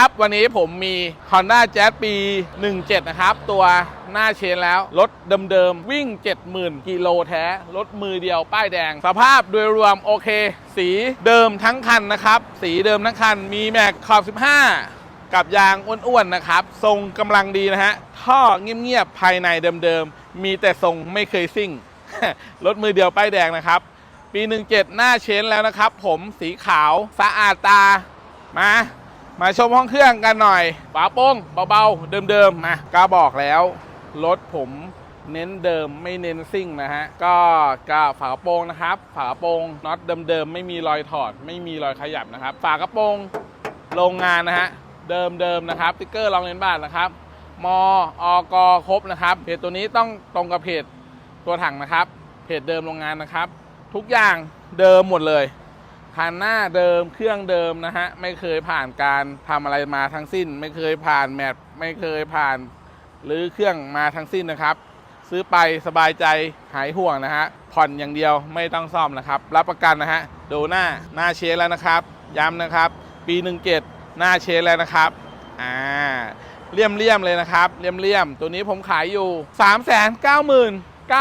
ครับ วันนี้ผมมี Honda Jazz ปี 17 นะครับ ตัวหน้าเชนแล้ว รถเดิมๆ วิ่ง 70,000 กิโลแท้ รถมือเดียวป้ายแดง สภาพโดยรวมโอเค สีเดิมทั้งคันนะครับ สีเดิมทั้งคันมีแม็กขอบ 15กับยางอ้วนๆนะครับ ทรงกำลังดีนะฮะ ท่อเงียบๆ ภายในเดิมๆ มีแต่ทรงไม่เคยซิ่ง รถมือเดียวป้ายแดงนะครับ ปี 17 หน้าเชนแล้วนะครับ ผมสีขาวสะอาดตา มา มาชมห้องเครื่องกันหน่อยฝาโป้งเบาๆ เดิมๆมาก็บอกแล้ว รถผมเน้นเดิมไม่เน้นซิ่งนะฮะ ก็กาฝากระโปรงนะครับ ฝากระโปรงน็อตเดิมๆไม่มีรอยถอด ไม่มีรอยขยับนะครับ ฝากระโปรงโรงงานนะฮะ เดิมๆนะครับสติ๊กเกอร์รองเลนส์บาทนะครับ มออกครบนะครับเพจตัวนี้ต้องตรงกับเพจตัวถังนะครับ เพจเดิมโรงงานนะครับ ทุกอย่างเดิมหมดเลย คันหน้าเดิมเครื่องเดิมนะฮะ ไม่เคยผ่านการทำอะไรมาทั้งสิ้น ไม่เคยผ่านแมทไม่เคยผ่านหรือเครื่องมาทั้งสิ้นนะครับ ซื้อไปสบายใจหายห่วงนะฮะ ผ่อนอย่างเดียวไม่ต้องซ่อมนะครับ รับประกันนะฮะดูหน้าหน้าเชนแล้วนะครับ ย้ำนะครับ ปี17หน้าเชนแล้วนะครับอ่าเลี่ยมเลี่ยมเลยนะครับเลี่ยมเลี่ยมตัวนี้ผมขายอยู่ 3 9 9 0 0 0 บ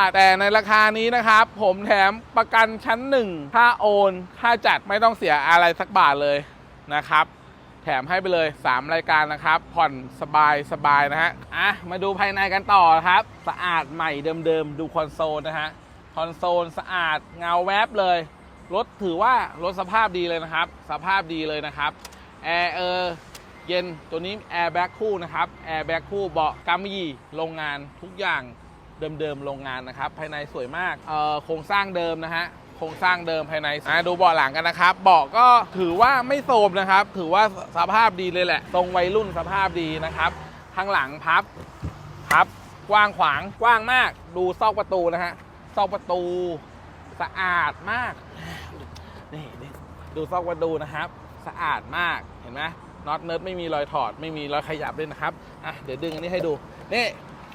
าท แต่ในราคานี้นะครับ ผมแถมประกันชั้น 1 ค่าโอน ค่าจัดไม่ต้องเสียอะไรสักบาทเลยนะครับ แถมให้ไปเลย 3 รายการนะครับ ผ่อนสบายสบายนะฮะ อะ มาดูภายในกันต่อครับ สะอาดใหม่เดิมๆ ดูคอนโซลนะฮะ คอนโซลสะอาดเงาแวบเลย รถถือว่ารถสภาพดีเลยนะครับ สภาพดีเลยนะครับ แอร์เออเย็นตัวนี้แอร์แบ็คคู่นะครับ แอร์แบ็คคู่เบาะกำมะหยี่โรงงานทุกอย่าง เดิมๆโรงงานนะครับ ภายในสวยมากเอ่อโครงสร้างเดิมนะฮะโครงสร้างเดิมภายในอะดูเบาะหลังกันนะครับเบาะก็ถือว่าไม่โทรมนะครับ ถือว่าสภาพดีเลยแหละ ทรงวัยรุ่นสภาพดีนะครับข้างหลังพับพับกว้างขวางกว้างมาก ดูซอกประตูนะฮะซอกประตูสะอาดมากนี่ดูซอกประตูนะครับ สะอาดมากเห็นไหมน็อตเนิร์ดไม่มีรอยถอด ไม่มีรอยขยับด้วยนะครับอะเดี๋ยวดึงอันนี้ให้ดูนี่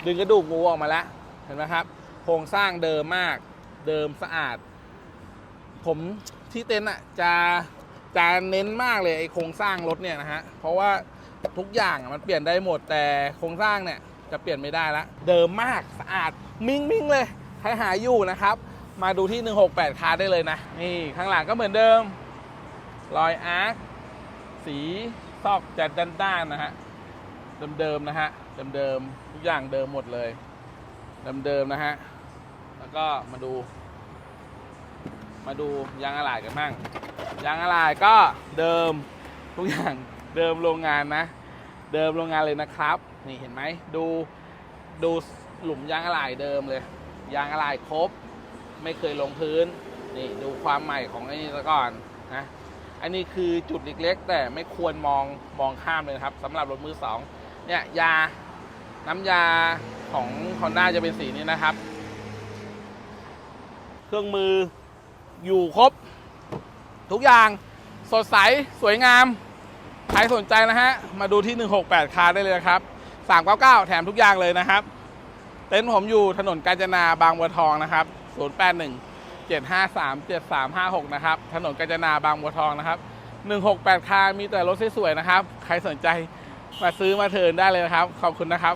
ดึงกระดูกงูออกมาแล้ว เห็นไหมครับ โครงสร้างเดิมมากเดิมสะอาด ผมที่เต็นท์อะจะจะเน้นมากเลยไอ้โครงสร้างรถเนี่ยนะฮะเพราะว่าทุกอย่างมันเปลี่ยนได้หมดแต่โครงสร้างเนี่ยจะเปลี่ยนไม่ได้ละเดิมมากสะอาดมิ่งมิ่งเลยใครหาอยู่นะครับ มาดูที่ 168 คาร์ได้เลยนะ นี่ ข้างหลังก็เหมือนเดิม รอยอาร์คสีซอกจัดด้านๆนะฮะ เดิมๆนะฮะ เดิมๆทุกอย่างเดิมหมดเลย เดิมๆนะฮะ แล้วก็มาดู มาดูยางอะไหล่กันบ้าง ยางอะไหล่ก็เดิมทุกอย่างเดิมโรงงานนะ เดิมโรงงานเลยนะครับ นี่เห็นไหม ดู ดูหลุมยางอะไหล่เดิมเลย ยางอะไหล่ครบ ไม่เคยลงพื้น นี่ดูความใหม่ของไอ้นี่ซะก่อนนะ อันนี้คือจุดเล็กๆแต่ไม่ควรมองมองข้ามเลยครับสำหรับรถมือสองเนี่ยยาน้ำยา ของ Honda จะเป็นสีนี้นะครับ เครื่องมืออยู่ครบ ทุกอย่างสดใสสวยงาม ใครสนใจนะฮะ มาดูที่ 168 คาร์ได้เลยนะครับ 399 แถมทุกอย่างเลยนะครับ เต็นท์ผมอยู่ถนนกาญจนาบางบัวทองนะครับ 081 753 7356 นะครับ ถนนกาญจนาบางบัวทองนะครับ168 คาร์มีแต่รถสวยๆนะครับ ใครสนใจมาซื้อมาเทิร์นได้เลยนะครับ ขอบคุณนะครับ